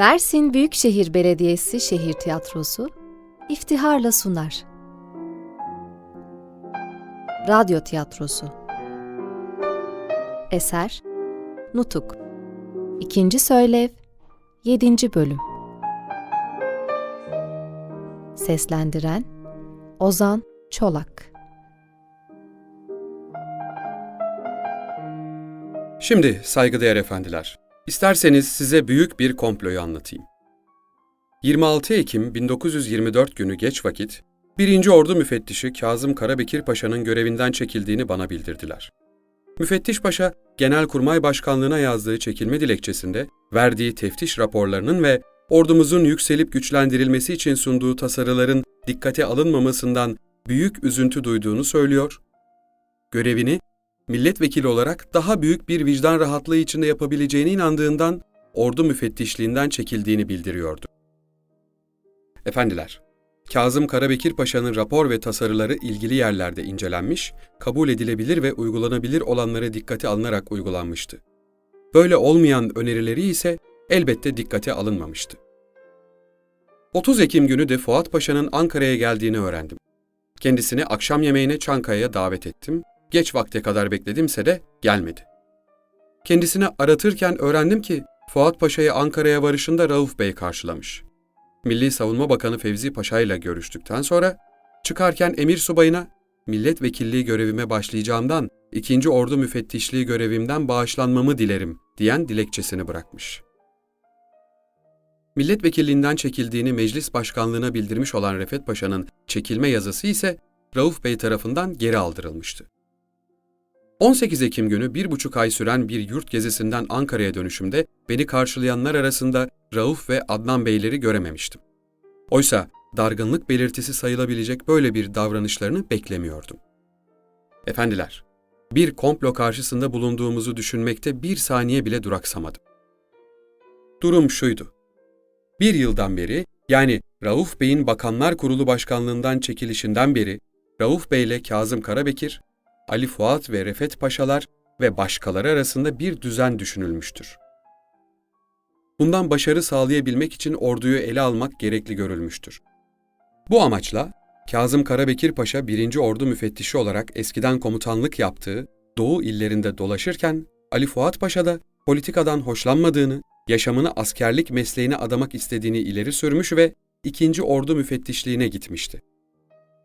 Mersin Büyükşehir Belediyesi Şehir Tiyatrosu iftiharla sunar. Radyo Tiyatrosu Eser Nutuk İkinci Söylev 7. Bölüm Seslendiren Ozan Çolak Şimdi saygıdeğer efendiler, isterseniz size büyük bir komployu anlatayım. 26 Ekim 1924 günü geç vakit, 1. Ordu Müfettişi Kazım Karabekir Paşa'nın görevinden çekildiğini bana bildirdiler. Müfettiş Paşa, Genelkurmay Başkanlığı'na yazdığı çekilme dilekçesinde verdiği teftiş raporlarının ve ordumuzun yükselip güçlendirilmesi için sunduğu tasarıların dikkate alınmamasından büyük üzüntü duyduğunu söylüyor. Görevini milletvekili olarak daha büyük bir vicdan rahatlığı içinde yapabileceğine inandığından ordu müfettişliğinden çekildiğini bildiriyordu. Efendiler, Kazım Karabekir Paşa'nın rapor ve tasarıları ilgili yerlerde incelenmiş, kabul edilebilir ve uygulanabilir olanlara dikkate alınarak uygulanmıştı. Böyle olmayan önerileri ise elbette dikkate alınmamıştı. 30 Ekim günü de Fuat Paşa'nın Ankara'ya geldiğini öğrendim. Kendisini akşam yemeğine Çankaya'ya davet ettim. Geç vakte kadar bekledimse de gelmedi. Kendisini aratırken öğrendim ki Fuat Paşa'yı Ankara'ya varışında Rauf Bey karşılamış. Milli Savunma Bakanı Fevzi Paşa ile görüştükten sonra çıkarken emir subayına milletvekilliği görevime başlayacağımdan ikinci ordu müfettişliği görevimden bağışlanmamı dilerim diyen dilekçesini bırakmış. Milletvekilliğinden çekildiğini meclis başkanlığına bildirmiş olan Refet Paşa'nın çekilme yazısı ise Rauf Bey tarafından geri aldırılmıştı. 18 Ekim günü bir buçuk ay süren bir yurt gezisinden Ankara'ya dönüşümde beni karşılayanlar arasında Rauf ve Adnan Beyleri görememiştim. Oysa dargınlık belirtisi sayılabilecek böyle bir davranışlarını beklemiyordum. Efendiler, bir komplo karşısında bulunduğumuzu düşünmekte bir saniye bile duraksamadım. Durum şuydu. Bir yıldan beri, yani Rauf Bey'in Bakanlar Kurulu Başkanlığından çekilişinden beri, Rauf Bey ile Kazım Karabekir, Ali Fuat ve Refet Paşalar ve başkaları arasında bir düzen düşünülmüştür. Bundan başarı sağlayabilmek için orduyu ele almak gerekli görülmüştür. Bu amaçla Kazım Karabekir Paşa 1. Ordu müfettişi olarak eskiden komutanlık yaptığı Doğu illerinde dolaşırken Ali Fuat Paşa da politikadan hoşlanmadığını, yaşamını askerlik mesleğine adamak istediğini ileri sürmüş ve 2. Ordu müfettişliğine gitmişti.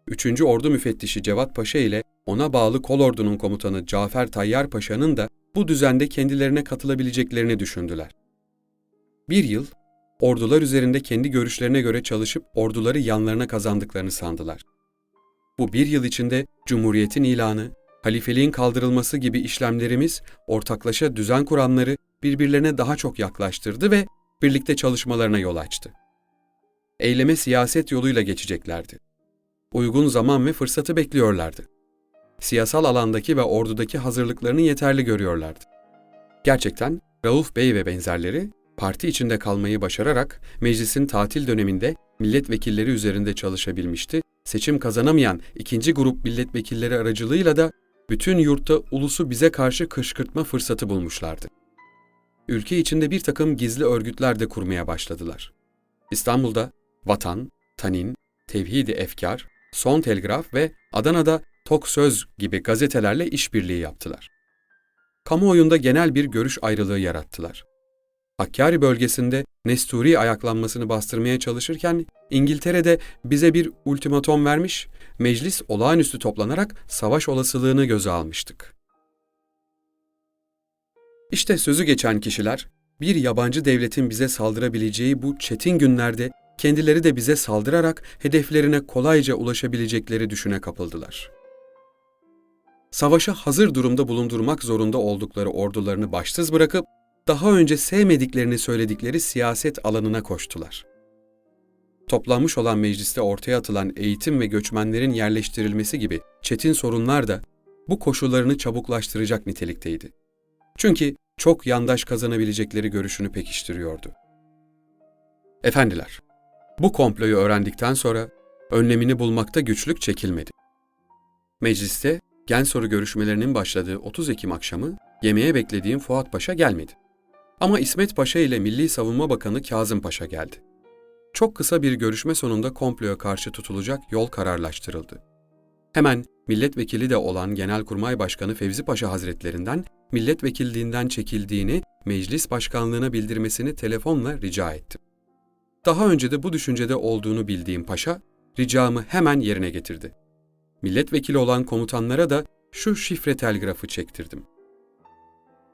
3. Ordu müfettişi Cevat Paşa ile ona bağlı kolordunun komutanı Cafer Tayyar Paşa'nın da bu düzende kendilerine katılabileceklerini düşündüler. Bir yıl, ordular üzerinde kendi görüşlerine göre çalışıp orduları yanlarına kazandıklarını sandılar. Bu bir yıl içinde Cumhuriyet'in ilanı, halifeliğin kaldırılması gibi işlemlerimiz ortaklaşa düzen kuranları birbirlerine daha çok yaklaştırdı ve birlikte çalışmalarına yol açtı. Eyleme siyaset yoluyla geçeceklerdi. Uygun zaman ve fırsatı bekliyorlardı. Siyasal alandaki ve ordudaki hazırlıklarını yeterli görüyorlardı. Gerçekten Rauf Bey ve benzerleri parti içinde kalmayı başararak meclisin tatil döneminde milletvekilleri üzerinde çalışabilmişti. Seçim kazanamayan ikinci grup milletvekilleri aracılığıyla da bütün yurtta ulusu bize karşı kışkırtma fırsatı bulmuşlardı. Ülke içinde bir takım gizli örgütler de kurmaya başladılar. İstanbul'da Vatan, Tanin, Tevhid-i Efkar, Son Telgraf ve Adana'da Tok Söz gibi gazetelerle işbirliği yaptılar. Kamuoyunda genel bir görüş ayrılığı yarattılar. Hakkari bölgesinde Nesturi ayaklanmasını bastırmaya çalışırken İngiltere'de bize bir ultimatom vermiş, meclis olağanüstü toplanarak savaş olasılığını göze almıştık. İşte sözü geçen kişiler, bir yabancı devletin bize saldırabileceği bu çetin günlerde kendileri de bize saldırarak hedeflerine kolayca ulaşabilecekleri düşüne kapıldılar. Savaşa hazır durumda bulundurmak zorunda oldukları ordularını başsız bırakıp daha önce sevmediklerini söyledikleri siyaset alanına koştular. Toplanmış olan mecliste ortaya atılan eğitim ve göçmenlerin yerleştirilmesi gibi çetin sorunlar da bu koşullarını çabuklaştıracak nitelikteydi. Çünkü çok yandaş kazanabilecekleri görüşünü pekiştiriyordu. Efendiler, bu komployu öğrendikten sonra önlemini bulmakta güçlük çekilmedi. Mecliste gen soru görüşmelerinin başladığı 30 Ekim akşamı yemeğe beklediğim Fuat Paşa gelmedi. Ama İsmet Paşa ile Milli Savunma Bakanı Kazım Paşa geldi. Çok kısa bir görüşme sonunda komploya karşı tutulacak yol kararlaştırıldı. Hemen milletvekili de olan Genelkurmay Başkanı Fevzi Paşa Hazretlerinden milletvekilliğinden çekildiğini meclis başkanlığına bildirmesini telefonla rica ettim. Daha önce de bu düşüncede olduğunu bildiğim paşa, ricamı hemen yerine getirdi. Milletvekili olan komutanlara da şu şifre telgrafı çektirdim.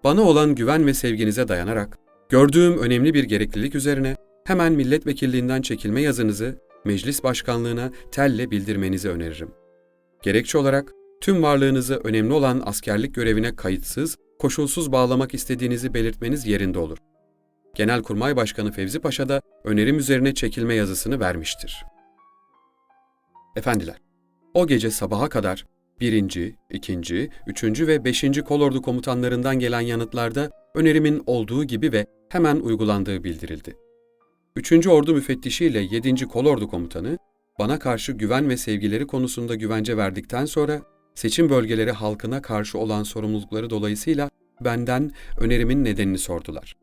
Bana olan güven ve sevginize dayanarak, gördüğüm önemli bir gereklilik üzerine hemen milletvekilliğinden çekilme yazınızı meclis başkanlığına telle bildirmenizi öneririm. Gerekçe olarak tüm varlığınızı önemli olan askerlik görevine kayıtsız, koşulsuz bağlamak istediğinizi belirtmeniz yerinde olur. Genelkurmay Başkanı Fevzi Paşa da önerim üzerine çekilme yazısını vermiştir. Efendiler, o gece sabaha kadar birinci, ikinci, üçüncü ve beşinci kolordu komutanlarından gelen yanıtlarda önerimin olduğu gibi ve hemen uygulandığı bildirildi. Üçüncü ordu müfettişi ile yedinci kolordu komutanı, bana karşı güven ve sevgileri konusunda güvence verdikten sonra seçim bölgeleri halkına karşı olan sorumlulukları dolayısıyla benden önerimin nedenini sordular.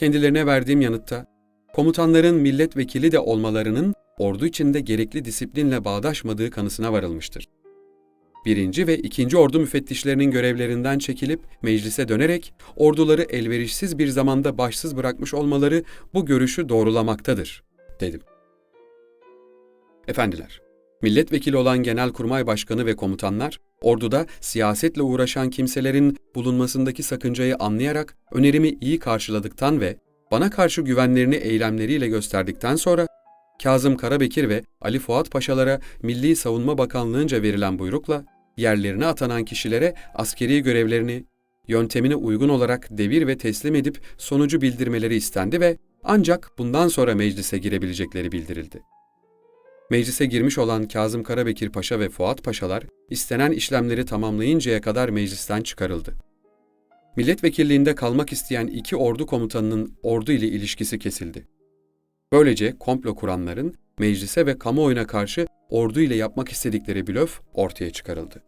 Kendilerine verdiğim yanıtta, komutanların milletvekili de olmalarının ordu içinde gerekli disiplinle bağdaşmadığı kanısına varılmıştır. Birinci ve ikinci ordu müfettişlerinin görevlerinden çekilip meclise dönerek orduları elverişsiz bir zamanda başsız bırakmış olmaları bu görüşü doğrulamaktadır, dedim. Efendiler, milletvekili olan Genelkurmay Başkanı ve komutanlar, orduda siyasetle uğraşan kimselerin bulunmasındaki sakıncayı anlayarak önerimi iyi karşıladıktan ve bana karşı güvenlerini eylemleriyle gösterdikten sonra Kazım Karabekir ve Ali Fuat Paşalara Milli Savunma Bakanlığınca verilen buyrukla yerlerine atanan kişilere askeri görevlerini yöntemine uygun olarak devir ve teslim edip sonucu bildirmeleri istendi ve ancak bundan sonra meclise girebilecekleri bildirildi. Meclise girmiş olan Kazım Karabekir Paşa ve Fuat Paşalar istenen işlemleri tamamlayıncaya kadar meclisten çıkarıldı. Milletvekilliğinde kalmak isteyen iki ordu komutanının ordu ile ilişkisi kesildi. Böylece komplo kuranların meclise ve kamuoyuna karşı ordu ile yapmak istedikleri blöf ortaya çıkarıldı.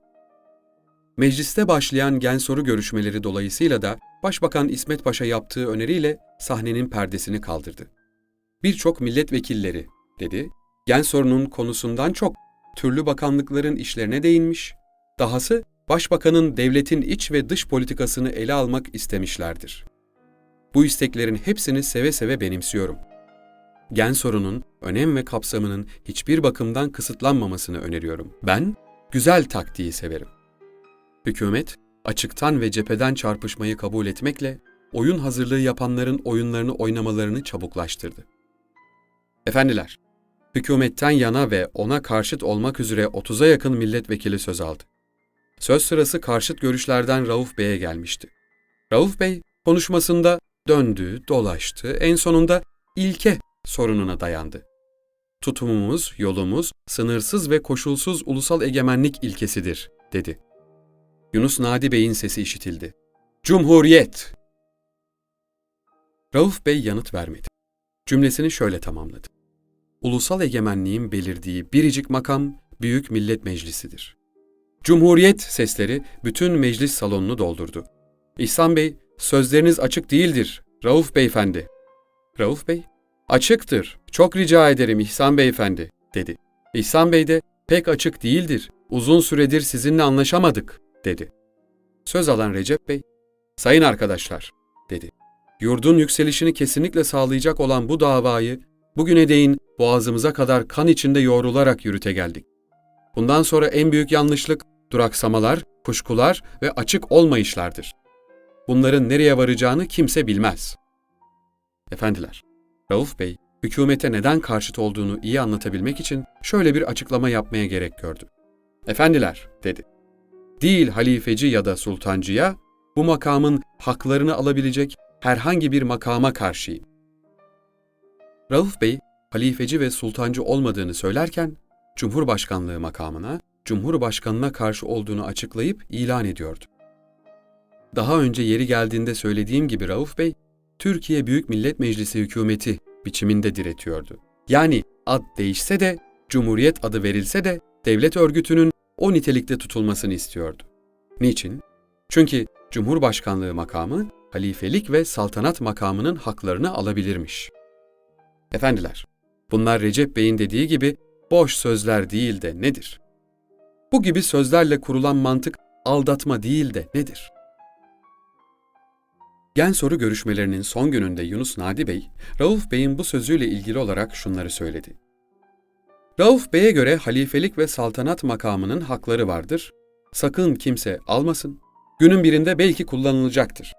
Mecliste başlayan gen soru görüşmeleri dolayısıyla da Başbakan İsmet Paşa yaptığı öneriyle sahnenin perdesini kaldırdı. Birçok milletvekilleri, dedi, gen sorunun konusundan çok türlü bakanlıkların işlerine değinmiş, dahası Başbakanın devletin iç ve dış politikasını ele almak istemişlerdir. Bu isteklerin hepsini seve seve benimsiyorum. Gen sorunun önem ve kapsamının hiçbir bakımdan kısıtlanmamasını öneriyorum. Ben güzel taktiği severim. Hükümet, açıktan ve cepheden çarpışmayı kabul etmekle oyun hazırlığı yapanların oyunlarını oynamalarını çabuklaştırdı. Efendiler, hükümetten yana ve ona karşıt olmak üzere 30'a yakın milletvekili söz aldı. Söz sırası karşıt görüşlerden Rauf Bey'e gelmişti. Rauf Bey konuşmasında döndü, dolaştı, en sonunda ilke sorununa dayandı. Tutumumuz, yolumuz sınırsız ve koşulsuz ulusal egemenlik ilkesidir, dedi. Yunus Nadi Bey'in sesi işitildi. Cumhuriyet! Rauf Bey yanıt vermedi. Cümlesini şöyle tamamladı. Ulusal egemenliğin belirdiği biricik makam Büyük Millet Meclisi'dir. Cumhuriyet sesleri bütün meclis salonunu doldurdu. İhsan Bey, sözleriniz açık değildir, Rauf Beyefendi. Rauf Bey, açıktır, çok rica ederim İhsan Beyefendi, dedi. İhsan Bey de, pek açık değildir, uzun süredir sizinle anlaşamadık, dedi. Söz alan Recep Bey, sayın arkadaşlar, dedi. Yurdun yükselişini kesinlikle sağlayacak olan bu davayı bugüne değin boğazımıza kadar kan içinde yoğrularak yürüte geldik. Bundan sonra en büyük yanlışlık duraksamalar, kuşkular ve açık olmayışlardır. Bunların nereye varacağını kimse bilmez. Efendiler, Rauf Bey, hükümete neden karşıt olduğunu iyi anlatabilmek için şöyle bir açıklama yapmaya gerek gördü. Efendiler, dedi. Değil halifeci ya da sultancıya, bu makamın haklarını alabilecek herhangi bir makama karşıyım. Rauf Bey, halifeci ve sultancı olmadığını söylerken, Cumhurbaşkanlığı makamına, Cumhurbaşkanına karşı olduğunu açıklayıp ilan ediyordu. Daha önce yeri geldiğinde söylediğim gibi Rauf Bey, Türkiye Büyük Millet Meclisi hükümeti biçiminde diretiyordu. Yani ad değişse de, Cumhuriyet adı verilse de devlet örgütünün o nitelikte tutulmasını istiyordu. Niçin? Çünkü Cumhurbaşkanlığı makamı halifelik ve saltanat makamının haklarını alabilirmiş. Efendiler, bunlar Recep Bey'in dediği gibi boş sözler değil de nedir? Bu gibi sözlerle kurulan mantık aldatma değil de nedir? Gen soru görüşmelerinin son gününde Yunus Nadi Bey, Rauf Bey'in bu sözüyle ilgili olarak şunları söyledi. Rauf Bey'e göre halifelik ve saltanat makamının hakları vardır. Sakın kimse almasın. Günün birinde belki kullanılacaktır.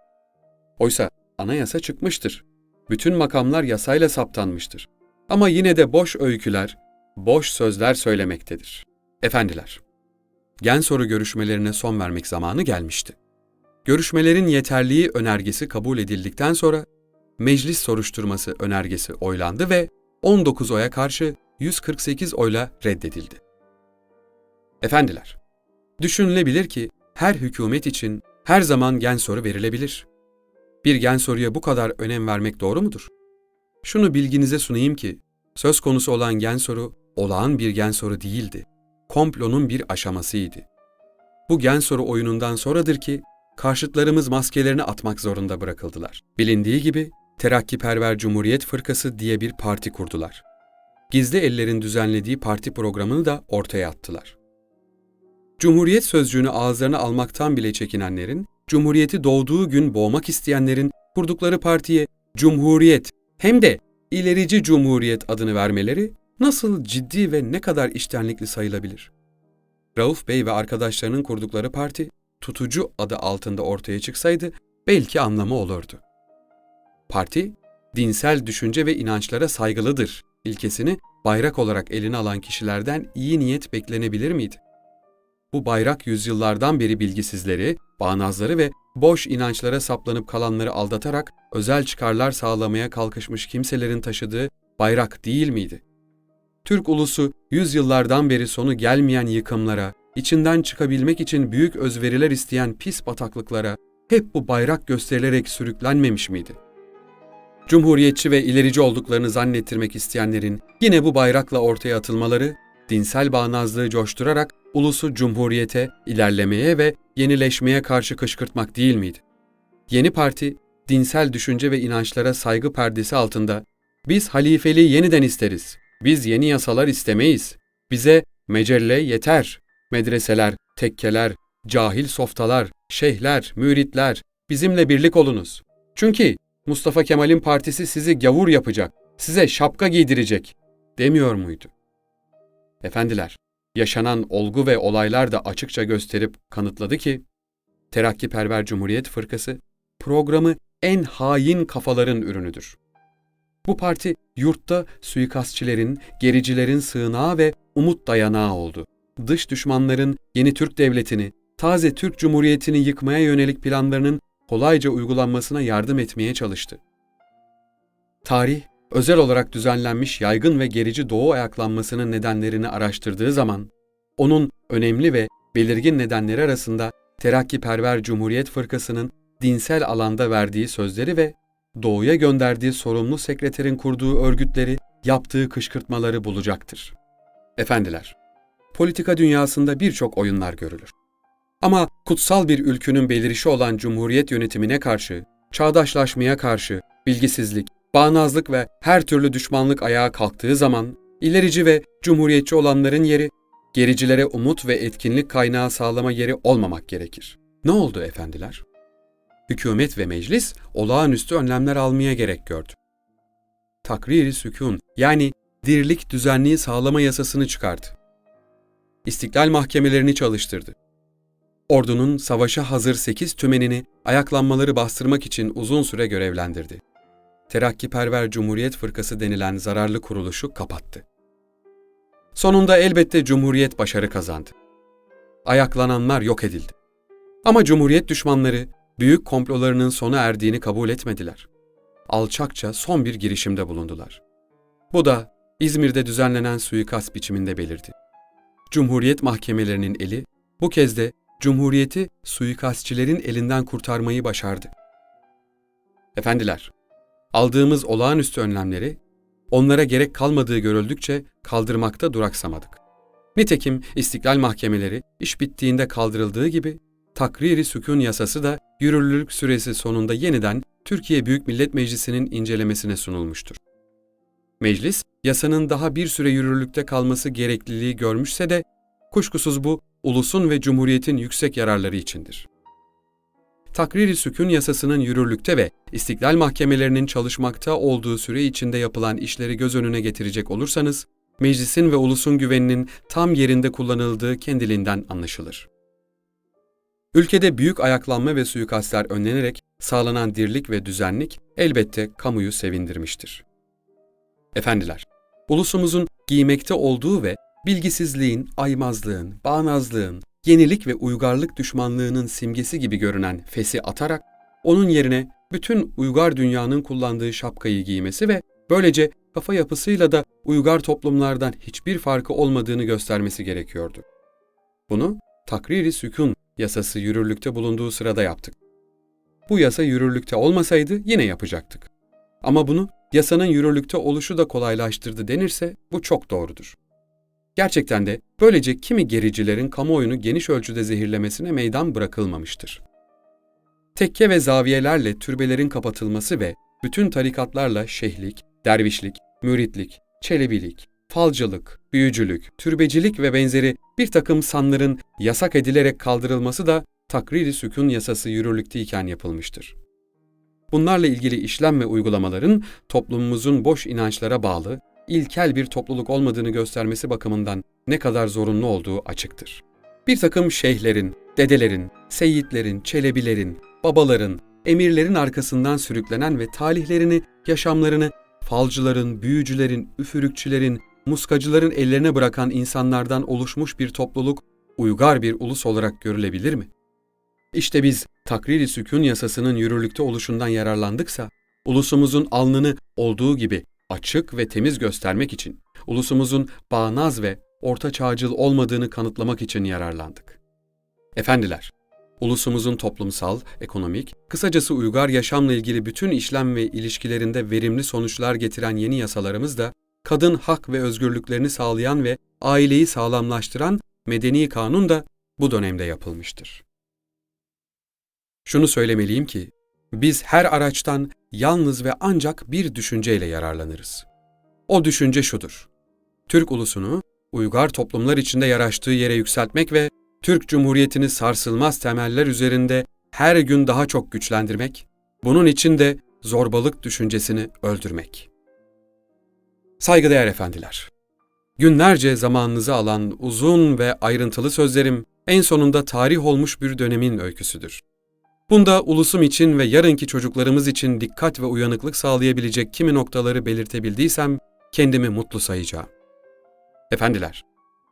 Oysa anayasa çıkmıştır. Bütün makamlar yasayla saptanmıştır. Ama yine de boş öyküler, boş sözler söylemektedir. Efendiler, gen soru görüşmelerine son vermek zamanı gelmişti. Görüşmelerin yeterliği önergesi kabul edildikten sonra meclis soruşturması önergesi oylandı ve 19 oya karşı 148 oyla reddedildi. Efendiler, düşünülebilir ki her hükümet için her zaman gen soru verilebilir. Bir gen soruya bu kadar önem vermek doğru mudur? Şunu bilginize sunayım ki, söz konusu olan gen soru olağan bir gen soru değildi. Komplonun bir aşamasıydı. Bu gen soru oyunundan sonradır ki karşıtlarımız maskelerini atmak zorunda bırakıldılar. Bilindiği gibi Terakkiperver Cumhuriyet Fırkası diye bir parti kurdular. Gizli ellerin düzenlediği parti programını da ortaya attılar. Cumhuriyet sözcüğünü ağızlarına almaktan bile çekinenlerin, Cumhuriyeti doğduğu gün boğmak isteyenlerin kurdukları partiye Cumhuriyet hem de ilerici Cumhuriyet adını vermeleri nasıl ciddi ve ne kadar iştenlikli sayılabilir? Rauf Bey ve arkadaşlarının kurdukları parti tutucu adı altında ortaya çıksaydı belki anlamı olurdu. Parti, dinsel düşünce ve inançlara saygılıdır ilkesini bayrak olarak eline alan kişilerden iyi niyet beklenebilir miydi? Bu bayrak yüzyıllardan beri bilgisizleri, bağnazları ve boş inançlara saplanıp kalanları aldatarak özel çıkarlar sağlamaya kalkışmış kimselerin taşıdığı bayrak değil miydi? Türk ulusu yüzyıllardan beri sonu gelmeyen yıkımlara, içinden çıkabilmek için büyük özveriler isteyen pis bataklıklara hep bu bayrak gösterilerek sürüklenmemiş miydi? Cumhuriyetçi ve ilerici olduklarını zannettirmek isteyenlerin yine bu bayrakla ortaya atılmaları, dinsel bağnazlığı coşturarak ulusu cumhuriyete, ilerlemeye ve yenileşmeye karşı kışkırtmak değil miydi? Yeni parti, dinsel düşünce ve inançlara saygı perdesi altında, biz halifeliği yeniden isteriz, biz yeni yasalar istemeyiz, bize mecelle yeter, medreseler, tekkeler, cahil softalar, şeyhler, müritler, bizimle birlik olunuz. Çünkü Mustafa Kemal'in partisi sizi gavur yapacak, size şapka giydirecek demiyor muydu? Efendiler, yaşanan olgu ve olaylar da açıkça gösterip kanıtladı ki, Terakkiperver Cumhuriyet Fırkası programı en hain kafaların ürünüdür. Bu parti yurtta suikastçilerin, gericilerin sığınağı ve umut dayanağı oldu. Dış düşmanların yeni Türk devletini, taze Türk Cumhuriyeti'ni yıkmaya yönelik planlarının kolayca uygulanmasına yardım etmeye çalıştı. Tarih, özel olarak düzenlenmiş yaygın ve gerici Doğu ayaklanmasının nedenlerini araştırdığı zaman, onun önemli ve belirgin nedenleri arasında Terakkiperver Cumhuriyet Fırkası'nın dinsel alanda verdiği sözleri ve Doğu'ya gönderdiği sorumlu sekreterin kurduğu örgütleri, yaptığı kışkırtmaları bulacaktır. Efendiler, politika dünyasında birçok oyunlar görülür. Ama kutsal bir ülkünün belirişi olan cumhuriyet yönetimine karşı, çağdaşlaşmaya karşı, bilgisizlik, bağnazlık ve her türlü düşmanlık ayağa kalktığı zaman, ilerici ve cumhuriyetçi olanların yeri, gericilere umut ve etkinlik kaynağı sağlama yeri olmamak gerekir. Ne oldu efendiler? Hükümet ve meclis olağanüstü önlemler almaya gerek gördü. Takriri sükun yani dirlik düzenliği sağlama yasasını çıkardı. İstiklal mahkemelerini çalıştırdı. Ordunun savaşa hazır 8 tümenini ayaklanmaları bastırmak için uzun süre görevlendirdi. Terakkiperver Cumhuriyet Fırkası denilen zararlı kuruluşu kapattı. Sonunda elbette Cumhuriyet başarı kazandı. Ayaklananlar yok edildi. Ama Cumhuriyet düşmanları büyük komplolarının sona erdiğini kabul etmediler. Alçakça son bir girişimde bulundular. Bu da İzmir'de düzenlenen suikast biçiminde belirdi. Cumhuriyet mahkemelerinin eli bu kez de Cumhuriyeti suikastçilerin elinden kurtarmayı başardı. Efendiler, aldığımız olağanüstü önlemleri onlara gerek kalmadığı görüldükçe kaldırmakta duraksamadık. Nitekim istiklal mahkemeleri iş bittiğinde kaldırıldığı gibi takriri sükun yasası da yürürlülük süresi sonunda yeniden Türkiye Büyük Millet Meclisi'nin incelemesine sunulmuştur. Meclis, yasanın daha bir süre yürürlükte kalması gerekliliği görmüşse de kuşkusuz bu ulusun ve cumhuriyetin yüksek yararları içindir. Takriri sükun yasasının yürürlükte ve istiklal mahkemelerinin çalışmakta olduğu süre içinde yapılan işleri göz önüne getirecek olursanız, meclisin ve ulusun güveninin tam yerinde kullanıldığı kendiliğinden anlaşılır. Ülkede büyük ayaklanma ve suikastler önlenerek sağlanan dirlik ve düzenlik elbette kamuyu sevindirmiştir. Efendiler, ulusumuzun giymekte olduğu ve bilgisizliğin, aymazlığın, bağnazlığın, yenilik ve uygarlık düşmanlığının simgesi gibi görünen fesi atarak, onun yerine bütün uygar dünyanın kullandığı şapkayı giymesi ve böylece kafa yapısıyla da uygar toplumlardan hiçbir farkı olmadığını göstermesi gerekiyordu. Bunu takriri sükun yasası yürürlükte bulunduğu sırada yaptık. Bu yasa yürürlükte olmasaydı yine yapacaktık. Ama bunu yasanın yürürlükte oluşu da kolaylaştırdı denirse bu çok doğrudur. Gerçekten de böylece kimi gericilerin kamuoyunu geniş ölçüde zehirlemesine meydan bırakılmamıştır. Tekke ve zaviyelerle türbelerin kapatılması ve bütün tarikatlarla şeyhlik, dervişlik, müritlik, çelebilik, falcılık, büyücülük, türbecilik ve benzeri bir takım sanların yasak edilerek kaldırılması da takriri sükun yasası yürürlükteyken yapılmıştır. Bunlarla ilgili işlem ve uygulamaların toplumumuzun boş inançlara bağlı, ilkel bir topluluk olmadığını göstermesi bakımından ne kadar zorunlu olduğu açıktır. Bir takım şeyhlerin, dedelerin, seyitlerin, çelebilerin, babaların, emirlerin arkasından sürüklenen ve talihlerini, yaşamlarını falcıların, büyücülerin, üfürükçülerin, muskacıların ellerine bırakan insanlardan oluşmuş bir topluluk uygar bir ulus olarak görülebilir mi? İşte biz takriri sükun yasasının yürürlükte oluşundan yararlandıksa, ulusumuzun alnını olduğu gibi açık ve temiz göstermek için, ulusumuzun bağnaz ve orta çağcıl olmadığını kanıtlamak için yararlandık. Efendiler, ulusumuzun toplumsal, ekonomik, kısacası uygar yaşamla ilgili bütün işlem ve ilişkilerinde verimli sonuçlar getiren yeni yasalarımız da, kadın hak ve özgürlüklerini sağlayan ve aileyi sağlamlaştıran medeni kanun da bu dönemde yapılmıştır. Şunu söylemeliyim ki, biz her araçtan yalnız ve ancak bir düşünceyle yararlanırız. O düşünce şudur. Türk ulusunu uygar toplumlar içinde yaraştığı yere yükseltmek ve Türk Cumhuriyeti'ni sarsılmaz temeller üzerinde her gün daha çok güçlendirmek, bunun için de zorbalık düşüncesini öldürmek. Saygıdeğer efendiler, günlerce zamanınızı alan uzun ve ayrıntılı sözlerim en sonunda tarih olmuş bir dönemin öyküsüdür. Bunda ulusum için ve yarınki çocuklarımız için dikkat ve uyanıklık sağlayabilecek kimi noktaları belirtebildiysem kendimi mutlu sayacağım. Efendiler,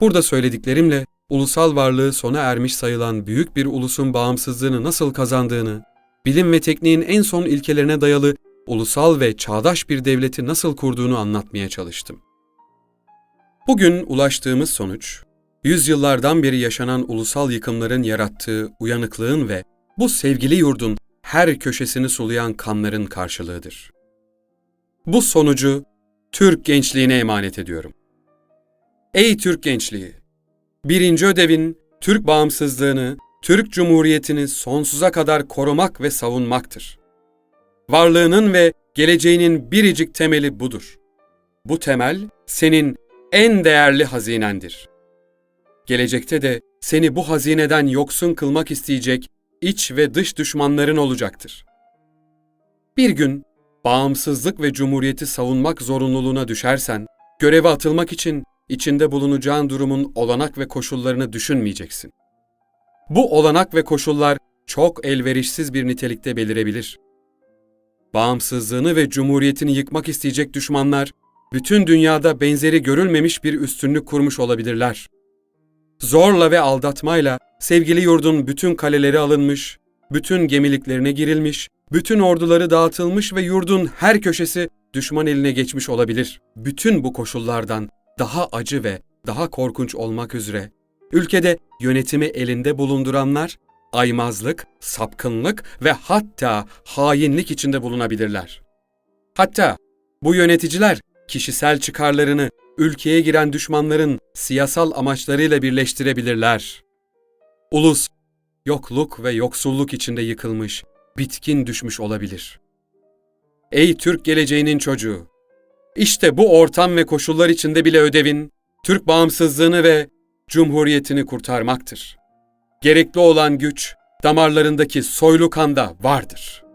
burada söylediklerimle ulusal varlığı sona ermiş sayılan büyük bir ulusun bağımsızlığını nasıl kazandığını, bilim ve tekniğin en son ilkelerine dayalı ulusal ve çağdaş bir devleti nasıl kurduğunu anlatmaya çalıştım. Bugün ulaştığımız sonuç, yüzyıllardan beri yaşanan ulusal yıkımların yarattığı uyanıklığın ve bu sevgili yurdun her köşesini sulayan kanların karşılığıdır. Bu sonucu Türk gençliğine emanet ediyorum. Ey Türk gençliği! Birinci ödevin Türk bağımsızlığını, Türk Cumhuriyeti'ni sonsuza kadar korumak ve savunmaktır. Varlığının ve geleceğinin biricik temeli budur. Bu temel senin en değerli hazinendir. Gelecekte de seni bu hazineden yoksun kılmak isteyecek iç ve dış düşmanların olacaktır. Bir gün bağımsızlık ve cumhuriyeti savunmak zorunluluğuna düşersen, göreve atılmak için içinde bulunacağın durumun olanak ve koşullarını düşünmeyeceksin. Bu olanak ve koşullar çok elverişsiz bir nitelikte belirebilir. Bağımsızlığını ve cumhuriyetini yıkmak isteyecek düşmanlar, bütün dünyada benzeri görülmemiş bir üstünlük kurmuş olabilirler. Zorla ve aldatmayla sevgili yurdun bütün kaleleri alınmış, bütün gemiliklerine girilmiş, bütün orduları dağıtılmış ve yurdun her köşesi düşman eline geçmiş olabilir. Bütün bu koşullardan daha acı ve daha korkunç olmak üzere ülkede yönetimi elinde bulunduranlar aymazlık, sapkınlık ve hatta hainlik içinde bulunabilirler. Hatta bu yöneticiler kişisel çıkarlarını ülkeye giren düşmanların siyasal amaçlarıyla birleştirebilirler. Ulus yokluk ve yoksulluk içinde yıkılmış, bitkin düşmüş olabilir. Ey Türk geleceğinin çocuğu! İşte bu ortam ve koşullar içinde bile ödevin, Türk bağımsızlığını ve cumhuriyetini kurtarmaktır. Gerekli olan güç, damarlarındaki soylu kanda vardır.''